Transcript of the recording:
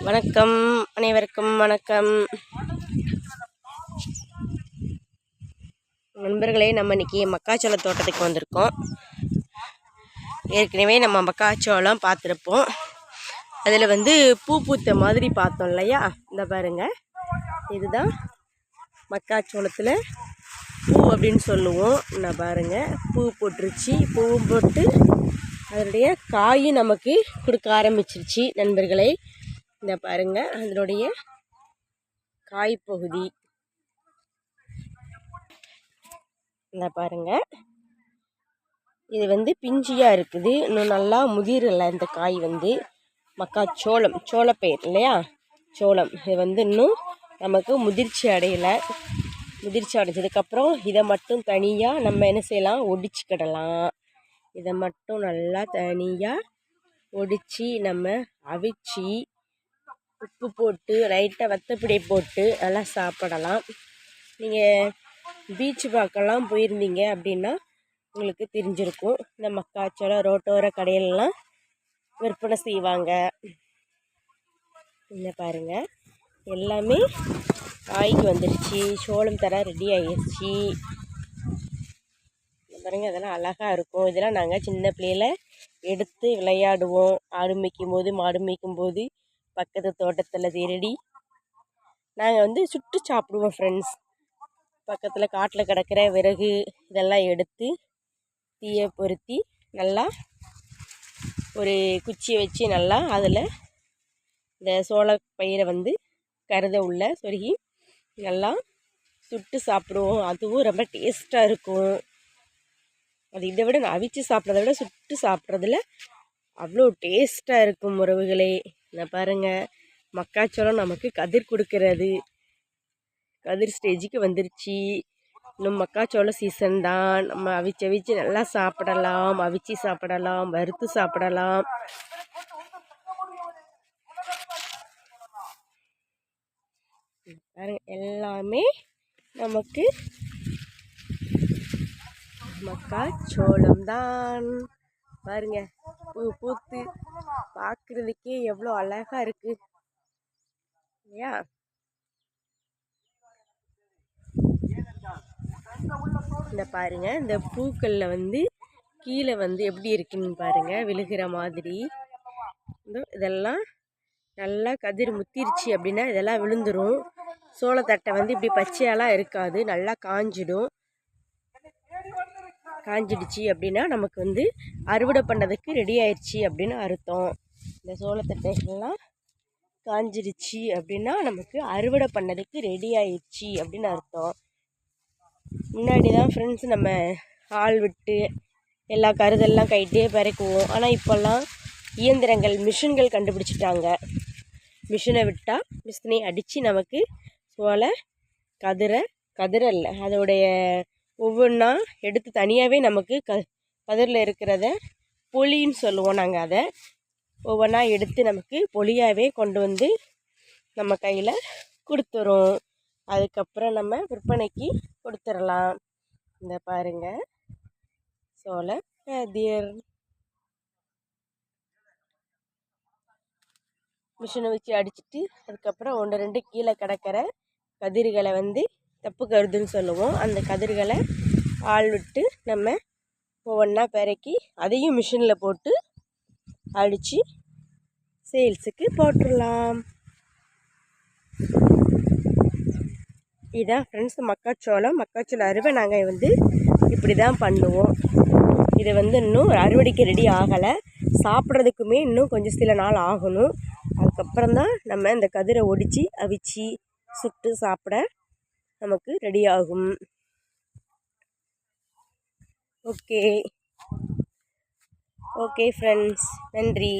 வணக்கம். அனைவருக்கும் வணக்கம். நண்பர்களே நம்ம இன்றைக்கி மக்காச்சோள தோட்டத்துக்கு வந்திருக்கோம். ஏற்கனவே நம்ம மக்காச்சோளம் பார்த்துருப்போம். அதில் வந்து பூ பூத்த மாதிரி பார்த்தோம் இல்லையா? இந்த பாருங்கள் இதுதான் மக்காச்சோளத்தில் பூ அப்படின்னு சொல்லுவோம். இந்த பாருங்கள் பூ போட்டுருச்சு. பூவும் போட்டு அதனுடைய காயும் நமக்கு கொடுக்க ஆரம்பிச்சிருச்சு நண்பர்களே. இந்த பாருங்க அதனுடைய காய் பகுதி. இந்த பாருங்க. இது வந்து பிஞ்சியாக இருக்குது. இன்னும் நல்லா முதிரலை இந்த காய் வந்து. மக்காச்சோளம் சோளப்பயிர் இல்லையா? சோளம். இது வந்து இன்னும் நமக்கு முதிர்ச்சி அடையலை. முதிர்ச்சி அடைஞ்சதுக்கப்புறம் இதை மட்டும் தனியாக நம்ம என்ன செய்யலாம்? ஒடிச்சுக்கிடலாம். இதை மட்டும் நல்லா தனியாக ஒடித்து நம்ம அவிச்சு உப்பு போட்டு லைட்டாக வத்தப்பிடி போட்டு நல்லா சாப்பிடலாம். நீங்கள் பீச் பார்க்கலாம் போயிருந்தீங்க அப்படின்னா உங்களுக்கு தெரிஞ்சிருக்கும். இந்த மக்காச்சோளம் ரோட்டோர கடையிலலாம் விற்பனை செய்வாங்க. இந்த பாருங்கள் எல்லாமே காய்க்கு வந்துருச்சு சோளம் தர ரெடி ஆயிடுச்சு இந்த பாருங்க அதெல்லாம் அழகாக இருக்கும். இதெல்லாம் நாங்கள் சின்ன பிள்ளையில் எடுத்து விளையாடுவோம். ஆடு மேய்க்கும் போது மாடு மேய்க்கும் போது பக்கத்து தோட்டத்தில் திருடி. நாங்கள் வந்து சுட்டு சாப்பிடுவோம் ஃப்ரெண்ட்ஸ் பக்கத்தில் காட்டில் கிடக்கிற விறகு இதெல்லாம் எடுத்து தீயை பொருத்தி நல்லா ஒரு குச்சியை வச்சு நல்லா அதில் இந்த சோள பயிரை வந்து கருத உள்ள சொருகி நல்லா சுட்டு சாப்பிடுவோம். அதுவும் ரொம்ப டேஸ்ட்டாக இருக்கும். அது இதை விட நான் அவிச்சு சாப்பிட்றத விட சுட்டு சாப்பிட்றதுல அவ்வளோ டேஸ்ட்டாக இருக்கும் உறவுகளே. நான் பாருங்கள் மக்காச்சோளம் நமக்கு கதிர் கொடுக்கறது. கதிர் ஸ்டேஜுக்கு வந்துருச்சு. இன்னும் மக்காச்சோள சீசன் தான். நம்ம அவிச்சு அவிச்சு நல்லா சாப்பிடலாம் அவிச்சு சாப்பிடலாம் வறுத்து சாப்பிடலாம். பாருங்க எல்லாமே நமக்கு மக்காச்சோளம் தான் பாருங்க பூ பூத்து பார்க்குறதுக்கே எவ்வளோ அழகாக இருக்குது இல்லையா? இந்த பாருங்க இந்த பூக்களில் வந்து கீழே வந்து எப்படி இருக்குன்னு பாருங்க விழுகிற மாதிரி. இந்த இதெல்லாம் நல்லா கதிர் முத்திருச்சு அப்படின்னா இதெல்லாம் விழுந்துடும் சோளத்தட்டை வந்து இப்படி பச்சையாலாம் இருக்காது நல்லா காஞ்சிடும். காஞ்சிடுச்சு அப்படின்னா நமக்கு வந்து அறுவடை பண்ணதுக்கு ரெடி ஆயிடுச்சு அப்படின்னு அர்த்தம். இந்த சோளத்தட்டைகள்லாம் காஞ்சிடுச்சு அப்படின்னா நமக்கு அறுவடை பண்ணதுக்கு ரெடி ஆயிடுச்சு அப்படின்னு அர்த்தம். முன்னாடி தான் ஃப்ரெண்ட்ஸ் நம்ம ஆள் விட்டு எல்லா கருதெல்லாம் கைட்டே பறக்குவோம். ஆனால் இப்போல்லாம் இயந்திரங்கள் மிஷின்கள் கண்டுபிடிச்சிட்டாங்க. மிஷினை விட்டால் மிஷினை அடித்து நமக்கு சோள கதிரை கதிரல்ல அதோடைய ஒவ்வொன்றா எடுத்து தனியாகவே நமக்கு க கதிரில் இருக்கிறத பொலின்னு சொல்லுவோம் நாங்கள் அதை. ஒவ்வொன்றா எடுத்து நமக்கு பொலியாகவே கொண்டு வந்து நம்ம கையில் கொடுத்துரும் அதுக்கப்புறம் நம்ம விற்பனைக்கு கொடுத்துடலாம் இந்த பாருங்கள் சோள கதிர் மிஷினை வச்சு அடிச்சுட்டு அதுக்கப்புறம் ஒன்று ரெண்டு கீழே கிடக்கிற கதிர்களை வந்து தப்பு கருதுன்னு சொல்லுவோம். அந்த கதிர்களை ஆள் விட்டு நம்ம ஒவ்வொன்றா பிறக்கி அதையும் மிஷினில் போட்டு அடித்து சேல்ஸுக்கு போட்டுடலாம். இதான் ஃப்ரெண்ட்ஸ் மக்காச்சோளம். மக்காச்சோளம் அறுவை நாங்கள் வந்து இப்படி தான் பண்ணுவோம். இது வந்து இன்னும் அறுவடைக்கு ரெடி ஆகலை. சாப்பிட்றதுக்குமே இன்னும் கொஞ்சம் சில நாள் ஆகணும். அதுக்கப்புறம் தான் நம்ம இந்த கதிரை ஒடித்து அவிச்சு சுட்டு சாப்பிட நமக்கு ரெடி ஆகும். ஓகே ஓகே ஃப்ரெண்ட்ஸ் நன்றி.